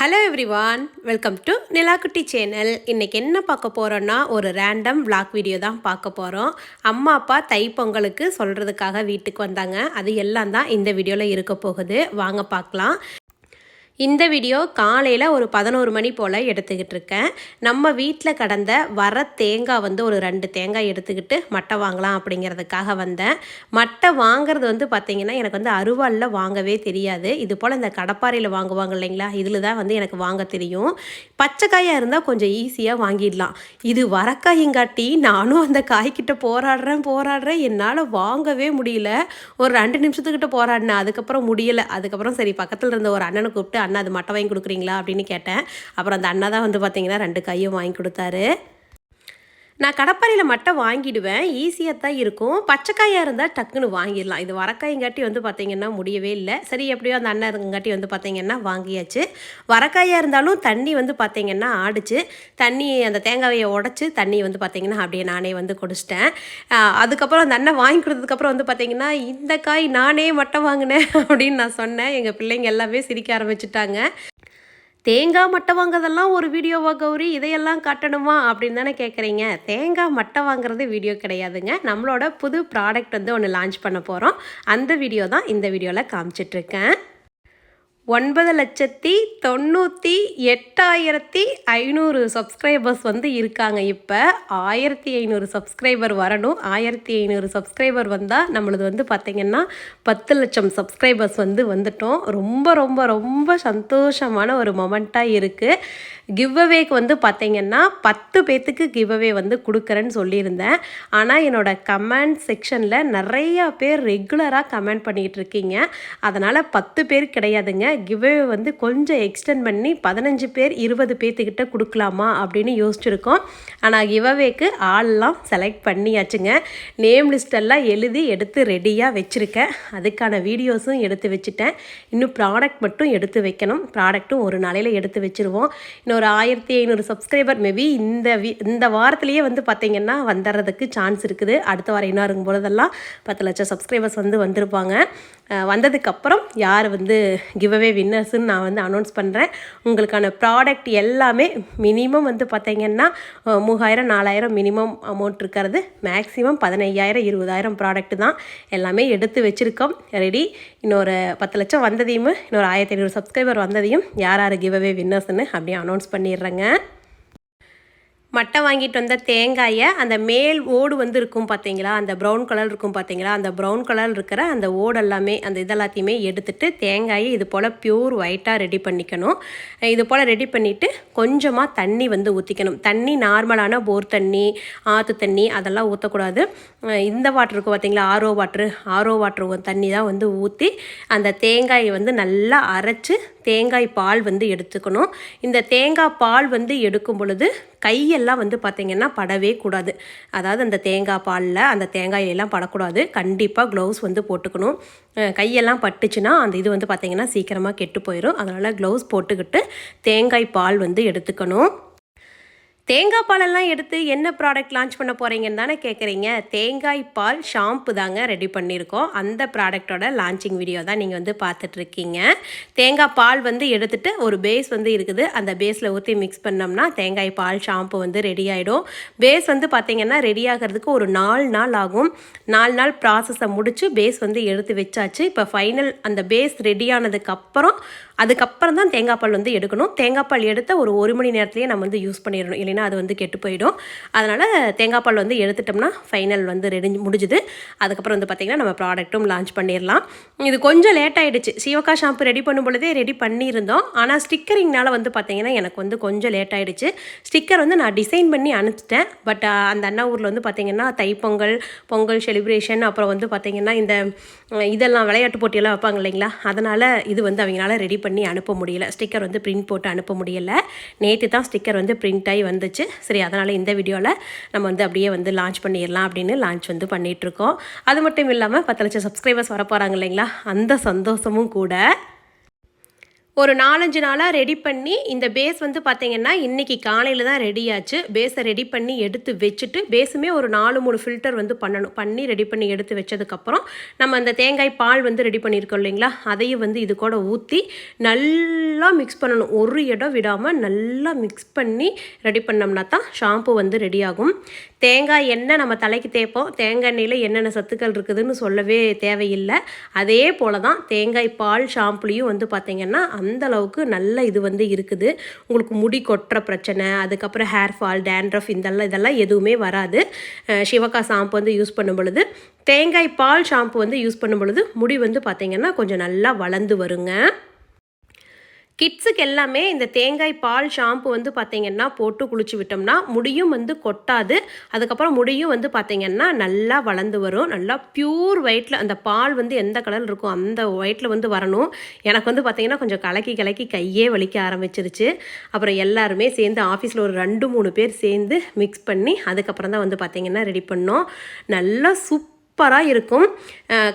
Hello everyone welcome to Nilakkutti channel இன்றைக்கி என்ன பார்க்க போகிறோன்னா ஒரு ரேண்டம் விளாக் வீடியோ தான் பார்க்க போகிறோம் அம்மா அப்பா தைப்பொங்கலுக்கு சொல்கிறதுக்காக வீட்டுக்கு வந்தாங்க. அது எல்லாம் தான் இந்த வீடியோவில் இருக்க போகுது. வாங்க பார்க்கலாம். இந்த வீடியோ காலையில் ஒரு பதினோரு மணி போல் எடுத்துக்கிட்டு இருக்கேன். நம்ம வீட்டில் கடந்த வர தேங்காய் வந்து ஒரு ரெண்டு தேங்காய் எடுத்துக்கிட்டு மட்டை வாங்கலாம் அப்படிங்கிறதுக்காக வந்தேன். மட்டை வாங்குறது வந்து பார்த்திங்கன்னா எனக்கு வந்து அருவாளில் வாங்கவே தெரியாது. இது போல் இந்த கடப்பாறையில் வாங்குவாங்க இல்லைங்களா? இதில் தான் வந்து எனக்கு வாங்க தெரியும். பச்சைக்காயாக இருந்தால் கொஞ்சம் ஈஸியாக வாங்கிடலாம். இது வரக்காயங்காட்டி நானும் அந்த காய்கிட்ட போராடுறேன் போராடுறேன். என்னால் வாங்கவே முடியல. ஒரு ரெண்டு நிமிஷத்துக்கிட்ட போராடினேன். அதுக்கப்புறம் முடியலை. அதுக்கப்புறம் சரி பக்கத்தில் இருந்த ஒரு அண்ணனை கூப்பிட்டு அண்ணா அது மட்டை வாங்கி கொடுக்குறீங்களா அப்படின்னு கேட்டேன். அப்புறம் அந்த அண்ணா தான் வந்து பார்த்தீங்கன்னா ரெண்டு கையும் வாங்கி கொடுத்தாரு. நான் கடப்பாறையில் மட்டை வாங்கிடுவேன். ஈஸியாக தான் இருக்கும். பச்சைக்காயாக இருந்தால் டக்குன்னு வாங்கிடலாம். இது வரக்காயங்காட்டி வந்து பார்த்திங்கன்னா முடியவே இல்லை. சரி எப்படியோ அந்த அண்ணன் இருங்காட்டி வந்து பார்த்திங்கன்னா வாங்கியாச்சு. வரக்காயாக இருந்தாலும் தண்ணி வந்து பார்த்திங்கன்னா ஆடிச்சு. தண்ணி அந்த தேங்காயை உடச்சி தண்ணி வந்து பார்த்திங்கன்னா அப்படியே நானே வந்து குடிச்சிட்டேன். அதுக்கப்புறம் அந்த அண்ணன் வாங்கி கொடுத்ததுக்கப்புறம் வந்து பார்த்திங்கன்னா இந்த காய் நானே மட்டை வாங்கினேன் அப்படின்னு நான் சொன்னேன். எங்கள் பிள்ளைங்க எல்லாமே சிரிக்க ஆரம்பிச்சிட்டாங்க. தேங்காய் மட்டை வாங்குறதெல்லாம் ஒரு வீடியோவா கௌரி? இதையெல்லாம் காட்டணுமா? அப்படின்னு தானே கேட்குறீங்க தேங்காய் மட்டை வாங்குறது வீடியோ கிடையாதுங்க. நம்மளோட புது ப்ராடக்ட் வந்து ஒன்று லான்ச் பண்ண போகிறோம் அந்த வீடியோ தான் இந்த வீடியோவில் காமிச்சிட்ருக்கேன் ஒன்பது லட்சத்தி தொண்ணூற்றி எட்டாயிரத்தி ஐநூறு சப்ஸ்கிரைபர்ஸ் வந்து இருக்காங்க. இப்போ ஆயிரத்தி ஐநூறு சப்ஸ்கிரைபர் வரணும். ஆயிரத்தி ஐநூறு சப்ஸ்கிரைபர் வந்தால் நம்மளது வந்து பார்த்திங்கன்னா பத்து லட்சம் சப்ஸ்கிரைபர்ஸ் வந்து வந்துட்டோம். ரொம்ப ரொம்ப ரொம்ப சந்தோஷமான ஒரு மொமெண்ட்டாக இருக்குது கிவ்அவேக்கு வந்து பார்த்திங்கன்னா பத்து பேர்த்துக்கு கிவ்அவே வந்து கொடுக்குறேன்னு சொல்லியிருந்தேன். ஆனால் என்னோட கமெண்ட் செக்ஷனில் நிறையா பேர் ரெகுலராக கமெண்ட் பண்ணிகிட்டு இருக்கீங்க. அதனால் பத்து பேர் கிடையாதுங்க. கிவ்வே வந்து கொஞ்சம் எக்ஸ்டெண்ட் பண்ணி பதினஞ்சு பேர் இருபது பேர்த்துக்கிட்ட கொடுக்கலாமா அப்படின்னு யோசிச்சிருக்கோம். ஆனால் கிவ்அவேக்கு ஆள்லாம் செலக்ட் பண்ணியாச்சுங்க. நேம் லிஸ்டெல்லாம் எழுதி எடுத்து ரெடியாக வச்சுருக்கேன். அதுக்கான வீடியோஸும் எடுத்து வச்சுட்டேன். இன்னும் ப்ராடக்ட் மட்டும் எடுத்து வைக்கணும். ப்ராடக்ட்டும் ஒரு நாளையில் எடுத்து வச்சுருவோம். இன்னொரு ஆயிரத்தி ஐநூறு சப்ஸ்கிரைபர் மேபி இந்த வி இந்த வாரத்துலேயே வந்து பார்த்திங்கன்னா வந்துடுறதுக்கு சான்ஸ் இருக்குது. அடுத்த வாரம் என்ன இருக்கும் பொழுதெல்லாம் பத்து லட்சம் சப்ஸ்கிரைபர்ஸ் வந்து வந்திருப்பாங்க. வந்ததுக்கப்புறம் யார் வந்து கிவ்அவே வின்னர்ஸ்ன்னு நான் வந்து அனௌன்ஸ் பண்ணுறேன் உங்களுக்கான ப்ராடக்ட் எல்லாமே மினிமம் வந்து பார்த்திங்கன்னா மூவாயிரம் நாலாயிரம் மினிமம் அமௌண்ட் இருக்கிறது. மேக்ஸிமம் பதினையாயிரம் இருபதாயிரம் ப்ராடக்ட் தான் எல்லாமே எடுத்து வச்சுருக்கோம். ரெடி இன்னொரு பத்து லட்சம் வந்ததையும் இன்னொரு ஆயிரத்தி ஐநூறு சப்ஸ்கிரைபர் வந்ததையும் யார் யார் கிவ்அவே வின்னர்ஸ்னு அப்படியே அனௌன்ஸ் பண்ணிடுறேங்க. மட்டை வாங்கிட்டு வந்த தேங்காயை அந்த மேல் ஓடு வந்து இருக்கும் பார்த்தீங்களா? அந்த ப்ரௌன் கலர் இருக்கும் பார்த்தீங்களா? அந்த ப்ரௌன் கலர் இருக்கிற அந்த ஓடு எல்லாமே அந்த இதெல்லாத்தையுமே எடுத்துட்டு தேங்காயை இது போல் பியூர் ஒயிட்டாக ரெடி பண்ணிக்கணும். இது போல் ரெடி பண்ணிவிட்டு கொஞ்சமாக தண்ணி வந்து ஊற்றிக்கணும் தண்ணி நார்மலான போர் தண்ணி ஆற்று தண்ணி அதெல்லாம் ஊற்றக்கூடாது இந்த வாட்டர் இருக்கும் பார்த்தீங்களா? ஆரோ வாட்ரு ஆரோ வாட்ரு தண்ணி தான் வந்து ஊற்றி அந்த தேங்காயை வந்து நல்லா அரைச்சி தேங்காய் பால் வந்து எடுத்துக்கணும். இந்த தேங்காய் பால் வந்து எடுக்கும் பொழுது கையெல்லாம் வந்து பார்த்திங்கன்னா படவே கூடாது. அதாவது அந்த தேங்காய் பாலில் அந்த தேங்காயெல்லாம் படக்கூடாது. கண்டிப்பாக க்ளவுஸ் வந்து போட்டுக்கணும். கையெல்லாம் பட்டுச்சுன்னா அந்த இது வந்து பார்த்திங்கன்னா சீக்கிரமாக கெட்டு போயிடும் அதனால் க்ளவுஸ் போட்டுக்கிட்டு தேங்காய் பால் வந்து எடுத்துக்கணும். தேங்காய் பாலெல்லாம் எடுத்து என்ன ப்ராடக்ட் லான்ச் பண்ண போகிறீங்கன்னு தானே கேட்குறீங்க தேங்காய் பால் ஷாம்பு தாங்க ரெடி பண்ணியிருக்கோம். அந்த ப்ராடக்டோட லான்ச்சிங் வீடியோ தான் நீங்கள் வந்து பார்த்துட்ருக்கீங்க தேங்காய் பால் வந்து எடுத்துகிட்டு ஒரு பேஸ் வந்து இருக்குது. அந்த பேஸில் ஊற்றி மிக்ஸ் பண்ணோம்னா தேங்காய் பால் ஷாம்பு வந்து ரெடி ஆகிடும் பேஸ் வந்து பார்த்திங்கன்னா ரெடி ஆகிறதுக்கு ஒரு நாலு நாள் ஆகும். நாலு நாள் ப்ராசஸை முடித்து பேஸ் வந்து எடுத்து வச்சாச்சு. இப்போ ஃபைனல் அந்த பேஸ் ரெடி ஆனதுக்கப்புறம் அதுக்கப்புறம் தான் தேங்காய் பால் வந்து எடுக்கணும். தேங்காய் பால் எடுத்த ஒரு ஒரு மணி நேரத்துலேயே நம்ம வந்து யூஸ் பண்ணிடணும். இல்லைன்னா அது வந்து கெட்டு போயிடும். அதனால் தேங்காய் பால் வந்து எடுத்துட்டோம்னா ஃபைனல் வந்து ரெடி முடிஞ்சுது. அதுக்கப்புறம் வந்து பார்த்திங்கன்னா நம்ம ப்ராடக்ட்டும் லான்ச் பண்ணிடலாம். இது கொஞ்சம் லேட் ஆகிடுச்சு சிவக்கா ஷாம்பு ரெடி பண்ணும் பொழுதே ரெடி பண்ணியிருந்தோம். ஆனால் ஸ்டிக்கரிங்னால வந்து பார்த்திங்கன்னா எனக்கு வந்து கொஞ்சம் லேட் ஆகிடுச்சு ஸ்டிக்கர் வந்து நான் டிசைன் பண்ணி அனுப்பிச்சிட்டேன். பட் அந்த அண்ணா ஊரில் வந்து பார்த்திங்கன்னா தைப்பொங்கல் பொங்கல் செலிப்ரேஷன் அப்புறம் வந்து பார்த்திங்கன்னா இந்த இதெல்லாம் விளையாட்டு போட்டியெல்லாம் வைப்பாங்க இல்லைங்களா? அதனால் இது வந்து அவங்களால ரெடி பண்ணி பண்ணி அனுப்ப முடியல. ஸ்டிக்கர் வந்து பிரிண்ட் போட்டு அனுப்ப முடியல. நேற்று தான் ஸ்டிக்கர் வந்து பிரிண்ட் ஆகி வந்துச்சு. சரி அதனால் இந்த வீடியோவில் நம்ம வந்து அப்படியே வந்து லான்ச் பண்ணிடலாம் அப்படின்னு லான்ச் வந்து பண்ணிகிட்ருக்கோம் அது மட்டும் இல்லாமல் பத்து லட்சம் சப்ஸ்கிரைபர்ஸ் வர போகிறாங்க இல்லைங்களா? அந்த சந்தோஷமும் கூட ஒரு நாலஞ்சு நாளாக ரெடி பண்ணி இந்த பேஸ் வந்து பார்த்தீங்கன்னா இன்றைக்கி காலையில் தான் ரெடி ஆச்சு. பேஸை ரெடி பண்ணி எடுத்து வச்சுட்டு பேஸுமே ஒரு நாலு மூணு ஃபில்டர் வந்து பண்ணணும். பண்ணி ரெடி பண்ணி எடுத்து வச்சதுக்கப்புறம் நம்ம அந்த தேங்காய் பால் வந்து ரெடி பண்ணியிருக்கோம் இல்லைங்களா? அதையும் வந்து இது கூட ஊற்றி நல்லா மிக்ஸ் பண்ணணும். ஒரு இடம் விடாமல் நல்லா மிக்ஸ் பண்ணி ரெடி பண்ணோம்னா தான் ஷாம்பு வந்து ரெடி ஆகும். தேங்காய் எண்ணெய் நம்ம தலைக்கு தேய்ப்போம். தேங்காய் எண்ணெயில் என்னென்ன சத்துக்கள் இருக்குதுன்னு சொல்லவே தேவையில்லை. அதே போல் தான் தேங்காய் பால் ஷாம்புலையும் வந்து பார்த்திங்கன்னா அந்த அளவுக்கு நல்ல இது வந்து இருக்குது. உங்களுக்கு முடி கொட்டுற பிரச்சனை அதுக்கப்புறம் ஹேர் ஃபால் டேண்ட்ரஃப் இதெல்லாம் இதெல்லாம் எதுவுமே வராது. சிவகா ஷாம்பு வந்து யூஸ் பண்ணும் பொழுது தேங்காய் பால் ஷாம்பு வந்து யூஸ் பண்ணும் பொழுது முடி வந்து பார்த்திங்கன்னா கொஞ்சம் நல்லா வளர்ந்து வருங்க. கிட்ஸுக்கு எல்லாமே இந்த தேங்காய் பால் ஷாம்பு வந்து பார்த்திங்கன்னா போட்டு குளிச்சு விட்டோம்னா முடியும் வந்து கொட்டாது. அதுக்கப்புறம் முடியும் வந்து பார்த்திங்கன்னா நல்லா வளர்ந்து வரும். நல்லா பியூர் ஒயிட்டில் அந்த பால் வந்து எந்த கலர் இருக்கும் அந்த ஒயிட்டில் வந்து வரணும். எனக்கு வந்து பார்த்திங்கன்னா கொஞ்சம் கலக்கி கலக்கி கையே வலிக்க ஆரம்பிச்சிருச்சு. அப்புறம் எல்லாருமே சேர்ந்து ஆஃபீஸில் ஒரு ரெண்டு மூணு பேர் சேர்ந்து மிக்ஸ் பண்ணி அதுக்கப்புறம் தான் வந்து பார்த்திங்கன்னா ரெடி பண்ணோம். நல்லா சூப் சூப்பராக இருக்கும்.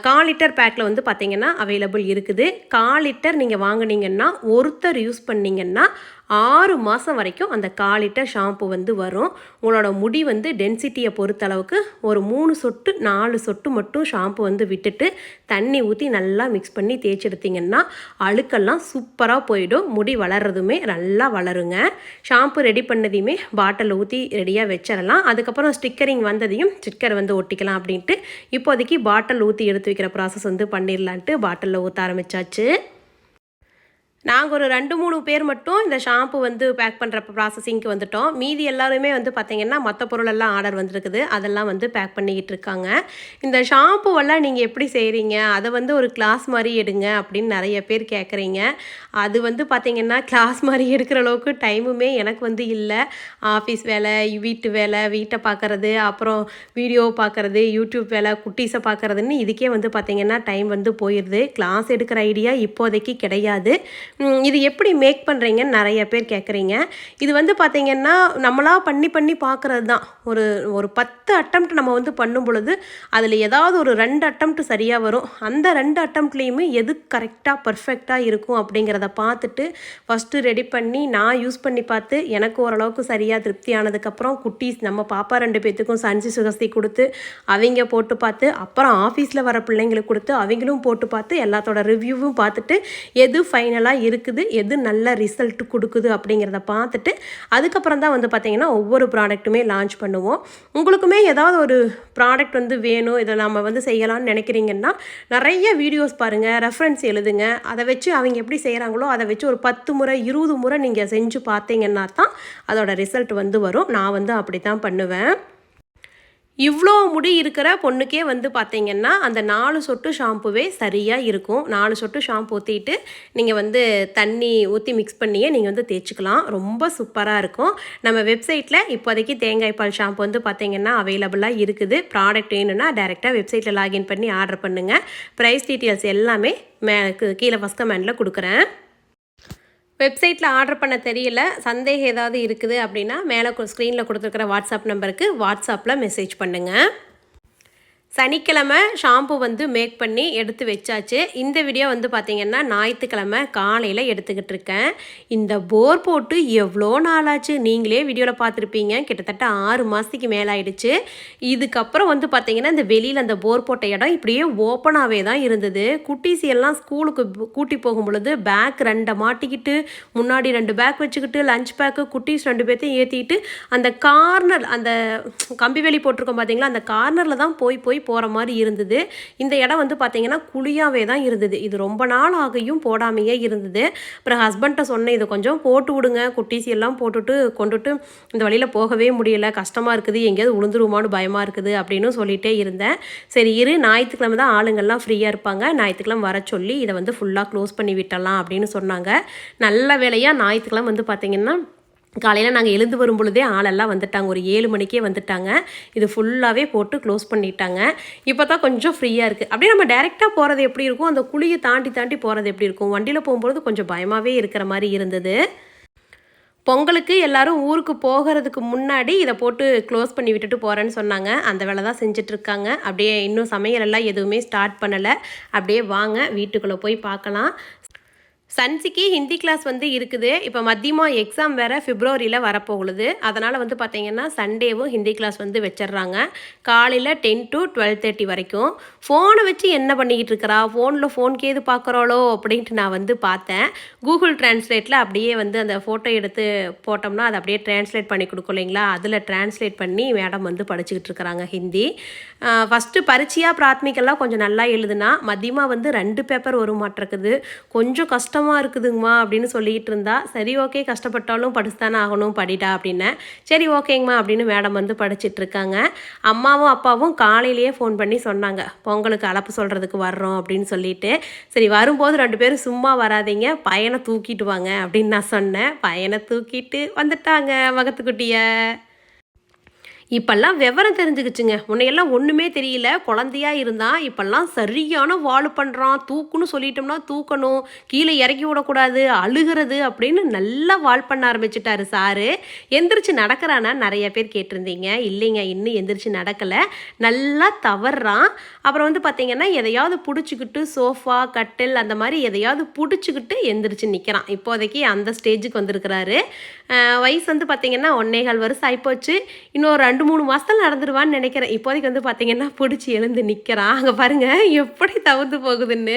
கால் லிட்டர் பேக்கில் வந்து பார்த்திங்கன்னா அவைலபிள் இருக்குது. கால் லிட்டர் நீங்கள் வாங்கினீங்கன்னா ஒருத்தர் யூஸ் பண்ணிங்கன்னா ஆறு மாதம் வரைக்கும் அந்த காலிட்ட ஷாம்பு வந்து வரும். உங்களோட முடி வந்து டென்சிட்டியை பொறுத்தளவுக்கு ஒரு மூணு சொட்டு நாலு சொட்டு மட்டும் ஷாம்பு வந்து விட்டுட்டு தண்ணி ஊற்றி நல்லா மிக்ஸ் பண்ணி தேய்ச்செடுத்திங்கன்னா அழுக்கெல்லாம் சூப்பராக போயிடும். முடி வளர்றதுமே நல்லா வளருங்க. ஷாம்பு ரெடி பண்ணதையுமே பாட்டிலில் ஊற்றி ரெடியாக வச்சிடலாம். அதுக்கப்புறம் ஸ்டிக்கரிங் வந்ததையும் ஸ்டிக்கர் வந்து ஒட்டிக்கலாம் அப்படின்ட்டு இப்போதைக்கு பாட்டில் ஊற்றி எடுத்து வைக்கிற ப்ராசஸ் வந்து பண்ணிடலான்ட்டு பாட்டிலில் ஊற்ற ஆரம்பித்தாச்சு நாங்கள் ஒரு ரெண்டு மூணு பேர் மட்டும் இந்த ஷாம்பு வந்து பேக் பண்ணுற ப்ராசஸிங்க்கு வந்துட்டோம். மீதி எல்லாருமே வந்து பார்த்திங்கன்னா மற்ற பொருளெல்லாம் ஆர்டர் வந்துருக்குது. அதெல்லாம் வந்து பேக் பண்ணிக்கிட்டு இருக்காங்க. இந்த ஷாம்புவெல்லாம் நீங்கள் எப்படி செய்கிறீங்க அதை வந்து ஒரு கிளாஸ் மாதிரி எடுங்க அப்படின்னு நிறைய பேர் கேட்குறீங்க அது வந்து பார்த்திங்கன்னா கிளாஸ் மாதிரி எடுக்கிற அளவுக்கு டைமுமே எனக்கு வந்து இல்லை. ஆஃபீஸ் வேலை வீட்டு வேலை வீட்டை பார்க்குறது அப்புறம் வீடியோ பார்க்குறது யூடியூப் வேலை குட்டீஸை பார்க்குறதுன்னு இதுக்கே வந்து பார்த்திங்கன்னா டைம் வந்து போயிடுது கிளாஸ் எடுக்கிற ஐடியா இப்போதைக்கு கிடையாது. இது எப்படி மேக் பண்ணுறீங்கன்னு நிறைய பேர் கேட்குறீங்க இது வந்து பார்த்திங்கன்னா நம்மளாக பண்ணி பண்ணி பார்க்குறது தான் ஒரு ஒரு பத்து அட்டம் நம்ம வந்து பண்ணும் பொழுது அதில் ஏதாவது ஒரு ரெண்டு அட்டம் சரியாக வரும். அந்த ரெண்டு அட்டம்ப்ட்லேயுமே எது கரெக்டாக பர்ஃபெக்டாக இருக்கும் அப்படிங்கிறத பார்த்துட்டு ஃபஸ்ட்டு ரெடி பண்ணி நான் யூஸ் பண்ணி பார்த்து எனக்கு ஓரளவுக்கு சரியாக திருப்தி ஆனதுக்கப்புறம் குட்டீஸ் நம்ம பாப்பா ரெண்டு பேர்த்துக்கும் சஞ்சி சுகஸ்தி கொடுத்து அவங்க போட்டு பார்த்து அப்புறம் ஆஃபீஸில் வர பிள்ளைங்களுக்கு கொடுத்து அவங்களும் போட்டு பார்த்து எல்லாத்தோட ரிவ்யூவும் பார்த்துட்டு எது ஃபைனலாக இருக்குது எது நல்ல ரிசல்ட் கொடுக்குது அப்படிங்கிறத பார்த்துட்டு அதுக்கப்புறம் தான் வந்து பார்த்திங்கன்னா ஒவ்வொரு ப்ராடக்ட்டுமே லான்ச் பண்ணுவோம். உங்களுக்குமே ஏதாவது ஒரு ப்ராடக்ட் வந்து வேணும் இதை நம்ம வந்து செய்யலாம்னு நினைக்கிறீங்கன்னா நிறைய வீடியோஸ் பாருங்கள் ரெஃபரன்ஸ் எழுதுங்க. அதை வச்சு அவங்க எப்படி செய்கிறாங்களோ அதை வச்சு ஒரு பத்து முறை இருபது முறை நீங்கள் செஞ்சு பார்த்தீங்கன்னா தான் அதோட ரிசல்ட் வந்து வரும். நான் வந்து அப்படி தான் பண்ணுவேன். இவ்வளோ முடி இருக்கிற பொண்ணுக்கே வந்து பார்த்திங்கன்னா அந்த நாலு சொட்டு ஷாம்புவே சரியாக இருக்கும். நாலு சொட்டு ஷாம்பு ஊற்றிட்டு நீங்கள் வந்து தண்ணி ஊற்றி மிக்ஸ் பண்ணியே நீங்கள் வந்து தேய்ச்சிக்கலாம். ரொம்ப சூப்பராக இருக்கும். நம்ம வெப்சைட்டில் இப்போதைக்கு தேங்காய் பால் ஷாம்பு வந்து பார்த்திங்கன்னா அவைலபிளாக இருக்குது. ப்ராடக்ட் வேணும்னா டேரெக்டாக வெப்சைட்டில் லாகின் பண்ணி ஆர்டர் பண்ணுங்கள் ப்ரைஸ் டீட்டெயில்ஸ் எல்லாமே மே கீழே ஃபஸ்ட் கமெண்டில் கொடுக்குறேன். வெப்சைட்டில் ஆர்டர் பண்ண தெரியல. சந்தேகம் ஏதாவது இருக்குது அப்படின்னா மேலே ஸ்க்ரீனில் கொடுத்துருக்குற வாட்ஸ்அப் நம்பருக்கு வாட்ஸ்அப்பில் மெசேஜ் பண்ணுங்கள் சனிக்கிழமை ஷாம்பு வந்து மேக் பண்ணி எடுத்து வச்சாச்சு. இந்த வீடியோ வந்து பார்த்திங்கன்னா ஞாயிற்றுக்கிழமை காலையில் எடுத்துக்கிட்டு இருக்கேன். இந்த போர் போட்டு எவ்வளோ நாளாச்சு? நீங்களே வீடியோவில் பார்த்துருப்பீங்க. கிட்டத்தட்ட ஆறு மாதத்துக்கு மேலாயிடுச்சு. இதுக்கப்புறம் வந்து பார்த்திங்கன்னா இந்த வெளியில் அந்த போர் போட்ட இடம் இப்படியே ஓப்பனாகவே தான் இருந்தது. குட்டீஸ் எல்லாம் ஸ்கூலுக்கு கூட்டி போகும் பொழுது பேக் ரெண்டை மாட்டிக்கிட்டு முன்னாடி ரெண்டு பேக் வச்சுக்கிட்டு லஞ்ச் பேக்கு குட்டீஸ் ரெண்டு பேர்த்தையும் ஏற்றிக்கிட்டு அந்த கார்னர் அந்த கம்பி வேலி போட்டிருக்கோம் பார்த்தீங்களா அந்த கார்னரில் தான் போய் போய் போகிற மாதிரி இருந்தது. இந்த இடம் வந்து பார்த்திங்கன்னா குழியாகவே தான் இருந்தது. இது ரொம்ப நாள் ஆகியும் போடாமையே இருந்தது. அப்புறம் ஹஸ்பண்ட்டை சொன்னேன் இதை கொஞ்சம் போட்டு விடுங்க. குட்டீசி எல்லாம் போட்டுட்டு கொண்டுட்டு இந்த வழியில் போகவே முடியல. கஷ்டமாக இருக்குது. எங்கேயாவது உளுந்துருமான்னு பயமாக இருக்குது. அப்படின்னு சொல்லிகிட்டே இருந்தேன். சரி இரு. ஞாயிற்றுக்கிழமை தான் ஆளுங்கள்லாம் ஃப்ரீயாக இருப்பாங்க. ஞாயிற்றுக்கிழமை வர சொல்லி இதை வந்து ஃபுல்லாக க்ளோஸ் பண்ணி விட்டலாம் அப்படின்னு சொன்னாங்க. நல்ல வேலையாக ஞாயிற்றுக்கிழமை வந்து பார்த்திங்கன்னா காலையில் நாங்கள் எழுந்து வரும் பொழுதே ஆளெல்லாம் வந்துட்டாங்க. ஒரு ஏழு மணிக்கே வந்துட்டாங்க. இது ஃபுல்லாகவே போட்டு க்ளோஸ் பண்ணிட்டாங்க. இப்போ தான் கொஞ்சம் ஃப்ரீயாக இருக்குது அப்படியே நம்ம டேரெக்டாக போகிறது எப்படி இருக்கும்? அந்த குழியை தாண்டி தாண்டி போகிறது எப்படி இருக்கும்? வண்டியில் போகும்பொழுது கொஞ்சம் பயமாகவே இருக்கிற மாதிரி இருந்தது. பொங்கலுக்கு எல்லாரும் ஊருக்கு போகிறதுக்கு முன்னாடி இதை போட்டு க்ளோஸ் பண்ணி விட்டுட்டு போகிறேன்னு சொன்னாங்க. அந்த வேலை தான் செஞ்சிட்ருக்காங்க அப்படியே இன்னும் சமையலெல்லாம் எதுவுமே ஸ்டார்ட் பண்ணலை. அப்படியே வாங்க வீட்டுக்குள்ளே போய் பார்க்கலாம். சன்சிக்கு ஹிந்தி கிளாஸ் வந்து இருக்குது. இப்போ மத்தியமாக எக்ஸாம் வேறு பிப்ரவரியில் வரப்போகுது. அதனால் வந்து பார்த்திங்கன்னா சண்டேவும் ஹிந்தி கிளாஸ் வந்து வச்சிடுறாங்க. காலையில் டென் டு டுவெல் தேர்ட்டி வரைக்கும். ஃபோனை வச்சு என்ன பண்ணிக்கிட்டு இருக்கிறா? ஃபோனில் ஃபோன் கேது பார்க்குறாளோ அப்படின்ட்டு நான் வந்து பார்த்தேன். கூகுள் டிரான்ஸ்லேட்டில் அப்படியே வந்து அந்த ஃபோட்டோ எடுத்து போட்டோம்னா அதை அப்படியே டிரான்ஸ்லேட் பண்ணி கொடுக்கும் இல்லைங்களா? அதில் டிரான்ஸ்லேட் பண்ணி மேடம் வந்து படிச்சுக்கிட்டு இருக்கிறாங்க ஹிந்தி. ஃபஸ்ட்டு பரீட்சையாக பிராத்மிக்கெல்லாம் கொஞ்சம் நல்லா எழுதுனா மதியமாக வந்து ரெண்டு பேப்பர் வருமாட்டிருக்குது மாட்டிருக்குது. கொஞ்சம் கஷ்டமாக இருக்குதுங்கம்மா அப்படின்னு சொல்லிட்டு இருந்தா சரி ஓகே கஷ்டப்பட்டாலும் படிச்சு தானே ஆகணும் படிடா அப்படின்னேன் சரி ஓகேங்கம்மா அப்படின்னு மேடம் வந்து படிச்சுட்டு இருக்காங்க. அம்மாவும் அப்பாவும் காலையிலேயே ஃபோன் பண்ணி சொன்னாங்க. பொங்கலுக்கு அலப்பு சொல்கிறதுக்கு வர்றோம் அப்படின்னு சொல்லிட்டு. சரி வரும்போது ரெண்டு பேரும் சும்மா வராதீங்க பையனை தூக்கிட்டு வாங்க அப்படின்னு நான் சொன்னேன். பையனை தூக்கிட்டு வந்துட்டாங்க மகத்துக்குட்டியை இப்பெல்லாம் விவரம் தெரிஞ்சுக்கிச்சுங்க. உன்னையெல்லாம் ஒன்றுமே தெரியல. குழந்தையா இருந்தான் இப்பெல்லாம் சரியான வாழ் பண்ணுறான் தூக்குன்னு சொல்லிட்டோம்னா தூக்கணும். கீழே இறக்கி விடக்கூடாது. அழுகிறது அப்படின்னு நல்லா வால் பண்ண ஆரம்பிச்சிட்டாரு சாரு. எந்திரிச்சு நடக்கிறானா நிறைய பேர் கேட்டிருந்தீங்க. இல்லைங்க இன்னும் எந்திரிச்சு நடக்கலை. நல்லா தவறுறான் அப்புறம் வந்து பார்த்தீங்கன்னா எதையாவது பிடிச்சிக்கிட்டு சோஃபா கட்டில் அந்த மாதிரி எதையாவது பிடிச்சிக்கிட்டு எந்திரிச்சு நிற்கிறான் இப்போதைக்கு அந்த ஸ்டேஜுக்கு வந்திருக்கிறாரு. வயசு வந்து பார்த்தீங்கன்னா ஒன்னேகால் வருஷம் ஆகிப்போச்சு இன்னொரு ரெண்டு மூணு மாதத்தில் நடந்துருவான்னு நினைக்கிறேன். இப்போதைக்கு வந்து பார்த்தீங்கன்னா பிடிச்சி எழுந்து நிற்கிறான் அங்கே பாருங்கள் எப்படி தவிர்த்து போகுதுன்னு.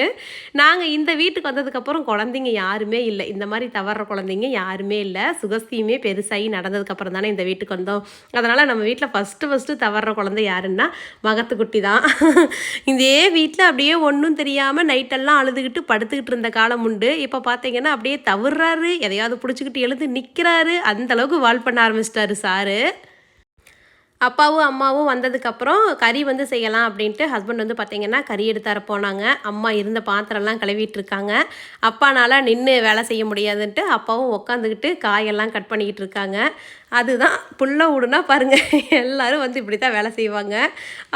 நாங்கள் இந்த வீட்டுக்கு வந்ததுக்கப்புறம் குழந்தைங்க யாருமே இல்லை. இந்த மாதிரி தவறுற குழந்தைங்க யாருமே இல்லை. சுகஸ்தியுமே பெருசாகி நடந்ததுக்கப்புறம் தானே இந்த வீட்டுக்கு வந்தோம். அதனால் நம்ம வீட்டில் ஃபஸ்ட்டு ஃபஸ்ட்டு தவறுற குழந்தை யாருன்னா மகத்துக்குட்டி தான். இதே வீட்டில் அப்படியே ஒன்றும் தெரியாமல் நைட்டெல்லாம் அழுதுகிட்டு படுத்துக்கிட்டு இருந்த காலம் உண்டு. இப்போ பார்த்தீங்கன்னா அப்படியே தவறுறாரு எதையாவது பிடிச்சிக்கிட்டு எழுந்து நிற்கிறாரு அந்தளவுக்கு வால் பண்ண ஆரம்பிச்சிட்டாரு சாரு. அப்பாவும் அம்மாவும் வந்ததுக்கப்புறம் கறி வந்து செய்யலாம் அப்படின்ட்டு ஹஸ்பண்ட் வந்து பார்த்தீங்கன்னா கறி எடுத்தார போனாங்க. அம்மா இருந்த பாத்திரம்லாம் கழுவிட்டுருக்காங்க. அப்பானால் அப்பானால நின்று வேலை செய்ய முடியாதுன்ட்டு அப்பாவும் உக்காந்துக்கிட்டு காயெல்லாம் கட் பண்ணிக்கிட்டு இருக்காங்க. அதுதான் புள்ள விடுனா பாருங்கள் எல்லாரும் வந்து இப்படி தான் வேலை செய்வாங்க.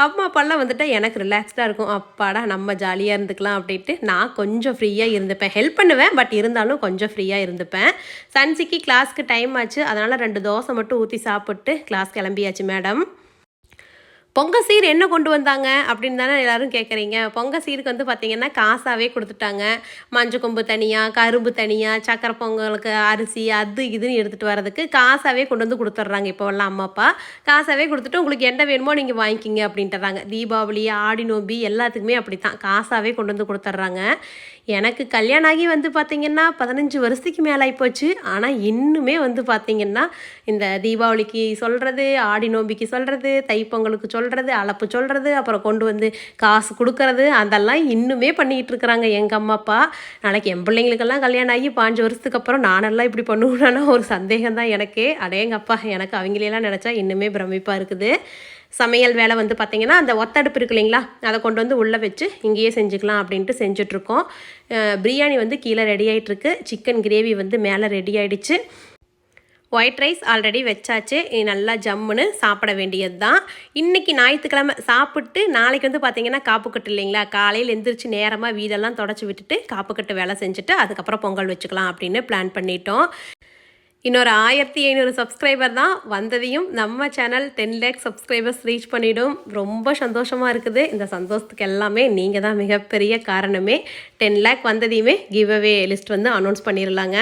அம்மா அப்பாலாம் வந்துட்டால் எனக்கு ரிலாக்ஸ்டாக இருக்கும். அப்பாடா நம்ம ஜாலியாக இருந்துக்கலாம் அப்படின்ட்டு நான் கொஞ்சம் ஃப்ரீயாக இருந்துப்பேன். ஹெல்ப் பண்ணுவேன் பட் இருந்தாலும் கொஞ்சம் ஃப்ரீயாக இருந்துப்பேன். சன்சிக்கு கிளாஸ்க்கு டைம் ஆச்சு. அதனால் ரெண்டு தோசை மட்டும் ஊற்றி சாப்பிட்டு கிளாஸ் கிளம்பியாச்சு மேடம் பொங்க சீர் என்ன கொண்டு வந்தாங்க அப்படின்னு தானே எல்லாரும் கேட்குறீங்க பொங்க சீருக்கு வந்து பார்த்தீங்கன்னா காசாகவே கொடுத்துட்டாங்க. மஞ்சள் கொம்பு தனியாக கரும்பு தனியாக சக்கரை பொங்கலுக்கு அரிசி அது இதுன்னு எடுத்துகிட்டு வரதுக்கு காசாகவே கொண்டு வந்து கொடுத்துட்றாங்க இப்போல்லாம் அம்மா அப்பா. காசாகவே கொடுத்துட்டு உங்களுக்கு என்ன வேணுமோ நீங்கள் வாங்கிக்கிங்க அப்படின்ட்டுறாங்க. தீபாவளி ஆடி நோம்பி எல்லாத்துக்குமே அப்படி தான் காசாகவே கொண்டு வந்து கொடுத்துட்றாங்க எனக்கு கல்யாணம் ஆகி வந்து பார்த்திங்கன்னா பதினஞ்சு வருஷத்துக்கு மேலே ஆகிப்போச்சு ஆனால் இன்னுமே வந்து பார்த்திங்கன்னா இந்த தீபாவளிக்கு சொல்கிறது ஆடி நோம்பிக்கு சொல்கிறது தைப்பொங்கலுக்கு சொல்கிறது அளப்பு சொல்கிறது அப்புறம் கொண்டு வந்து காசு கொடுக்கறது அதெல்லாம் இன்னுமே பண்ணிக்கிட்டு இருக்கிறாங்க எங்கள் அம்மா அப்பா. நாளைக்கு என் பிள்ளைங்களுக்கெல்லாம் கல்யாணம் ஆகி பாஞ்சு வருஷத்துக்கு அப்புறம் நானெல்லாம் இப்படி பண்ணுவேன்னா ஒரு சந்தேகம் தான் எனக்கே. அடேங்கப்பா எனக்கு அவங்களையெல்லாம் நினச்சா இன்னுமே பிரமிப்பாக இருக்குது. சமையல் வேலை வந்து பார்த்திங்கன்னா அந்த ஒத்தடுப்பு இருக்கு இல்லைங்களா? அதை கொண்டு வந்து உள்ளே வச்சு இங்கேயே செஞ்சுக்கலாம் அப்படின்ட்டு செஞ்சிட்ருக்கோம். பிரியாணி வந்து கீழே ரெடி ஆகிட்டுருக்கு சிக்கன் கிரேவி வந்து மேலே ரெடி ஆகிடுச்சு ஒயிட் ரைஸ் ஆல்ரெடி வச்சாச்சு. நல்லா ஜம்முன்னு சாப்பிட வேண்டியது தான் இன்றைக்கி ஞாயிற்றுக்கிழமை சாப்பிட்டு நாளைக்கு வந்து பார்த்திங்கன்னா காப்புக்கட்டு இல்லைங்களா? காலையில் எந்திரிச்சு நேரமாக வீடெல்லாம் தொடச்சி விட்டுட்டு காப்புக்கட்டு வேலை செஞ்சுட்டு அதுக்கப்புறம் பொங்கல் வச்சுக்கலாம் அப்படின்னு பிளான் பண்ணிட்டோம். இன்னொரு ஆயிரத்தி ஐநூறு சப்ஸ்கிரைபர் தான் வந்ததையும் நம்ம channel ten lakh subscribers reach பண்ணிடும். ரொம்ப சந்தோஷமாக இருக்குது. இந்த சந்தோஷத்துக்கு எல்லாமே நீங்கள் தான் மிகப்பெரிய காரணமே. டென் லேக் வந்ததையுமே கிவ் அவே லிஸ்ட் வந்து அனௌன்ஸ் பண்ணிடலாங்க